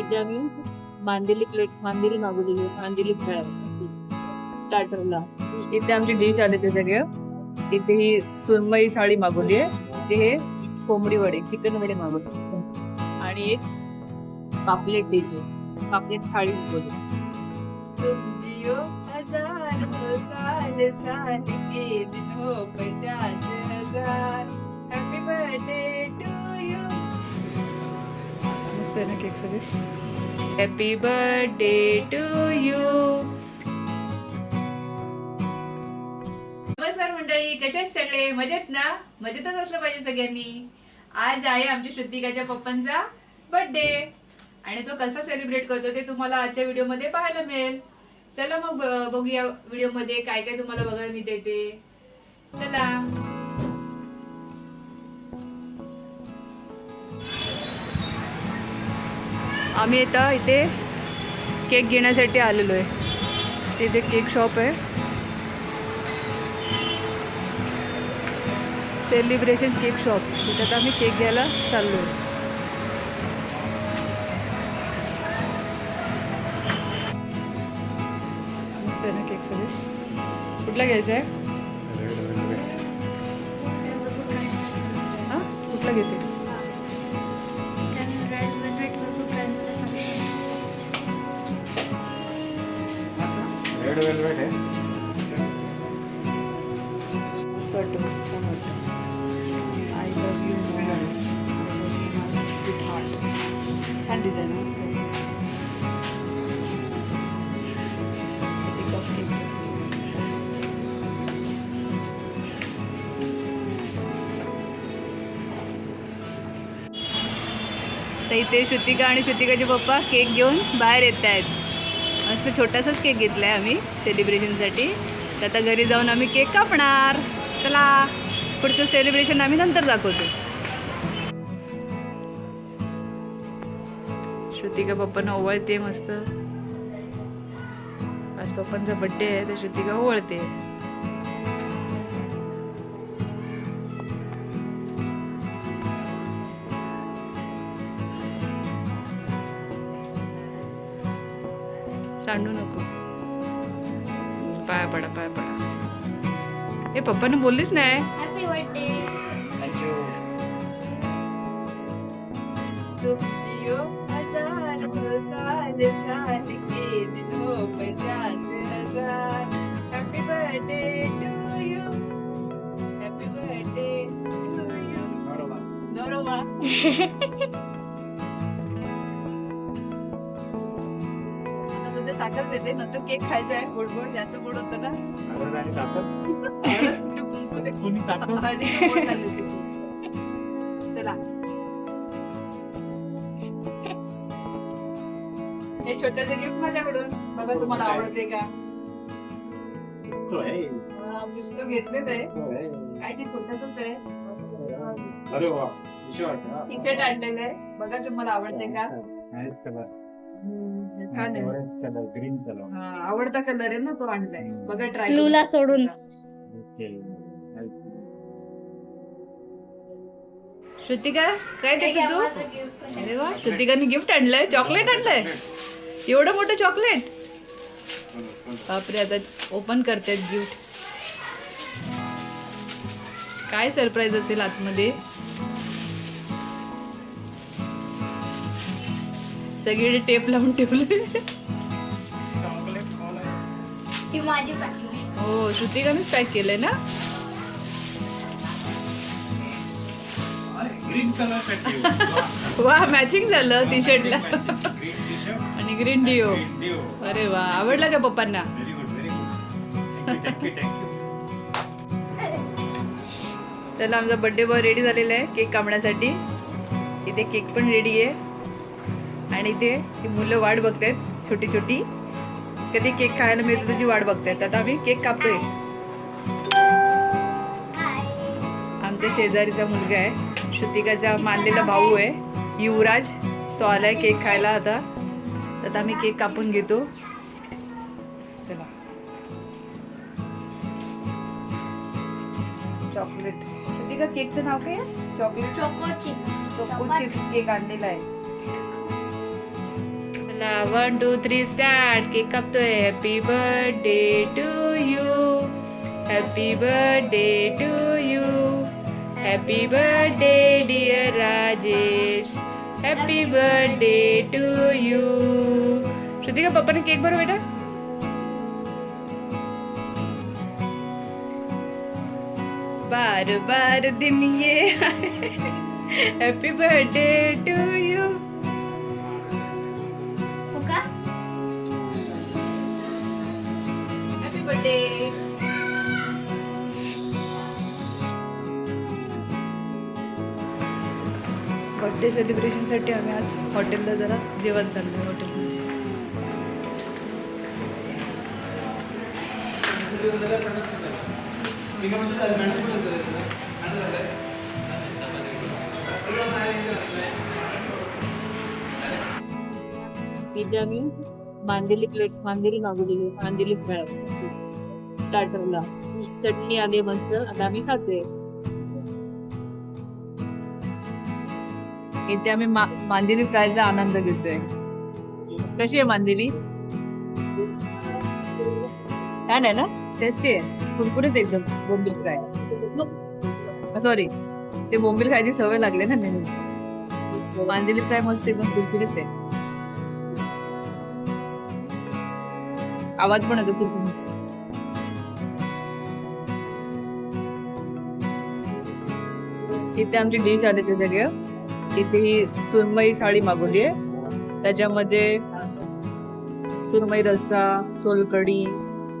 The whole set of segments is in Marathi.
इथे आम्ही. मांदेली प्लेट मांदेली मागवलेली मांदेली स्टार्टरला इथे आमची डिश आले ते सगळे. इथे ही सुरमई थाळी मागवली आहे. इथे हे कोंबडी वडे चिकन वडे मागवले आणि एक पापलेट डिश पापलेट थाळी मागवली हजार हजार. हॅपी बर्थडे टू मस्त आहे ना केक सगळे? हॅपी बर्थडे टू यू नमस्कार मंडळी कसे आहेत सगळे? मजेत ना? मजेतच असलं पाहिजे सगळ्यांनी. आज आहे आमच्या श्रुतिकाच्या पप्पांचा बर्थडे आणि तो कसा सेलिब्रेट करतो ते तुम्हाला आजच्या व्हिडिओमध्ये पाहायला मिळेल. चला मग बघूया व्हिडिओमध्ये काय काय तुम्हाला बघायला मिळते ते चला. आम्ही आता इथे केक घेण्यासाठी आलेलो आहे. तिथे केक शॉप आहे. Celebration cake shop. तिथे आता आम्ही केक घ्यायला चाललो आहे. मस्त आहे ना केक सगळे? कुठला घ्यायचा आहे? हां? कुठला घेते? रेड वेलवेट आहे. मस्त वाटतं छान वाटतं. आय लव्ह यू छान डिझाईन मस्त. तर इथे श्रुतिका आणि श्रुतिकाचे पप्पा केक घेऊन बाहेर येत आहेत असं छोटासाच केक घेतला आहे आम्ही सेलिब्रेशनसाठी तर आता घरी जाऊन आम्ही केक कापणार. चला पुढचं सेलिब्रेशन आम्ही नंतर दाखवतो. श्रुतिका पप्पांना ओवाळते मस्त. आज पप्पांचा बड्डे आहे तर श्रुतिका ओवाळते. सांडू नको. पाया पडा पाया पडा. हे पप्पाने बोललीच नाही. Happy birthday to you happy birthday to you बरोबर साखर देते नंतर केक खायचा आहे गोड गोड जास्त गोड होतं ना. हळद आणि साखर? कोणी साखर? आणि गोड झालं ते. चला. हे छोटस गिफ्ट माझ्याकडून. बघा तुम्हाला आवडते का? तो आहे. हा, पुस्तक घेतलेच आहे. तो आहे. काय ते छोटसच आहे? अरे वा विषय वाटतं आणलेलं आहे. बघा तुम्हाला आवडते का? नाईस कलर हम्म, छान आहे. ऑरेंज कलर ग्रीन कलर हा, आवडता कलर आहे ना तो आणलाय. बघा ट्राय लूला सोडून. ओके श्रुतिका काय देते तू? अरे वा श्रुतिकाने गिफ्ट आणलंय. चॉकलेट आणलंय? एवढं मोठं चॉकलेट बापरे आता ओपन करतायत गिफ्ट काय सरप्राईज असेल आतमध्ये? सगळे टेप लावून ठेवले चॉकलेट ही माझी पॅकिंग श्रुतिकानेच पॅक केलंय ना? ग्रीन कलर वा मॅचिंग झालं टी शर्टला आणि ग्रीन डिओ अरे वा आवडला का पप्पांना? Very good very good thank you thank you त्याला आमचा बर्थडे बॉय रेडी झालेला आहे केक कापण्यासाठी. इथे केक पण रेडी आहे. आणि ती मुलं वाट बघतायत छोटी छोटी. कधी केक खायला मिळतो तुझी वाट बघतायत. आता आम्ही केक कापतोय. आमच्या शेजारीचा मुलगा आहे. श्रुतिकाचा मानलेला भाऊ आहे. युवराज तो आलाय केक खायला आता. आता आम्ही केक कापून घेतो. चला. चॉकलेट. श्रुतिका केकचं नाव काय chocolate. Choco chips choco chips cake आणलेला आहे. चला one two three start cake कापतोय happy birthday to you happy birthday to you happy birthday dear Rajesh happy birthday to you Shrutika पप्पाने केक भरू बेटा बार बार दिन ये happy birthday to birthday birthday सेलिब्रेशनसाठी आम्ही आज हॉटेलला जरा जेवण चाललोय हॉटेलमध्ये इथे आम्ही मांदेली प्लेट मांदेली मागवलेली मांदेली फ्राय आठवला चटणी आली मस्त. आता आम्ही खातोय. इथे आम्ही मांदेली फ्रायचा आनंद घेतोय. कशी आहे मांदेली? छान आहे ना? टेस्टी आहे. कुरकुरीत एकदम बोंबील फ्राय. सॉरी ते बोंबील खायची सवय लागली ना नेहमी. मांदेली फ्राय मस्त एकदम कुरकुरीत आहे. आवाज पण येतो कुरकुरीत. इथे आमची डिश आली ते सगळे. इथे ही सुरमई थाळी मागवली आहे त्याच्यामध्ये सुरमई रस्सा सोलकढी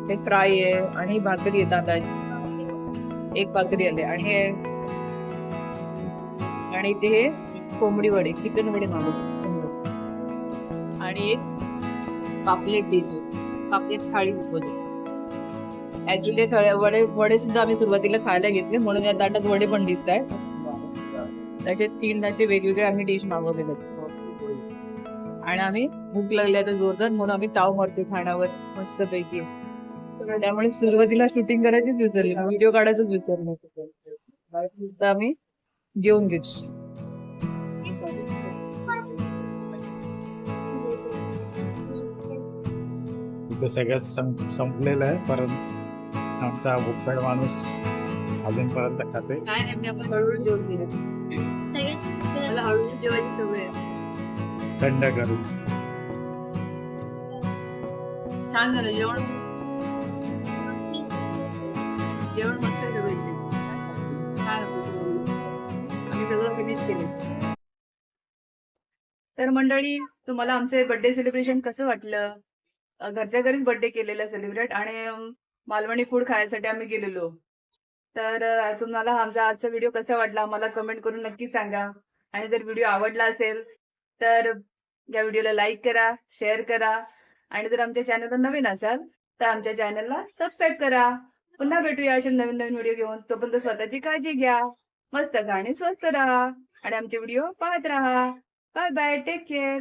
हे फ्राय आहे आणि भाकरी आहे तांदळाची. एक भाकरी आली आणि आणि इथे हे कोंबडी वडे चिकन वडे मागवले. आणि एक पापलेट डिश पापलेट थाळी मागवली. ऍक्च्युली वडे वडे सुद्धा आम्ही सुरुवातीला खायला घेतले. म्हणून या ताटात वडे पण दिसत आहेत तसे तीन असे वेगवेगळे आम्ही डिश मागवलेले. आणि आम्ही भूक लागली आता जोरदार म्हणून आम्ही ताव मारतो खाण्यावर मस्त पैकी त्यामुळे सुरुवातीला शूटिंग करायचीच विसरली व्हिडिओ काढायचंच विसरलो. तर आम्ही जेवून घेतो इथं सगळ्यात संपलेलं आहे परत आमचा भुक्कड माणूस अजूनपर्यंत खाते काय आपण हळूहळू गेले सगळ्यात मला हळूहळू जेवायची सवय आहे. थंड करून छान झालं जेवण? जेवण मस्त सगळं. छान होतं. आम्ही सगळं फिनिश केलं तर मंडळी तुम्हाला आमचे बर्थडे सेलिब्रेशन कसं वाटलं? अं, घरच्या घरीच बर्थडे केलेला सेलिब्रेट आणि अं, मालवणी फूड खायसाठी आम्ही गेलेलो. तर अं, तुम्हाला आमचा आजचा व्हिडिओ कसा वाटला? मला कमेंट करून नक्की सांगा. आणि जर व्हिडिओ आवडला असेल तर या व्हिडिओला लाईक करा शेअर करा. आणि जर आमच्या चॅनलला नवीन असाल तर आमच्या चॅनलला सबस्क्राईब करा. पुन्हा भेटूया असे नवीन नवीन व्हिडिओ घेऊन. तोपर्यंत स्वतःची काळजी घ्या. मस्त गाणी स्वस्त राहा. आणि आमचे व्हिडिओ पाहत राहा. Bye bye take care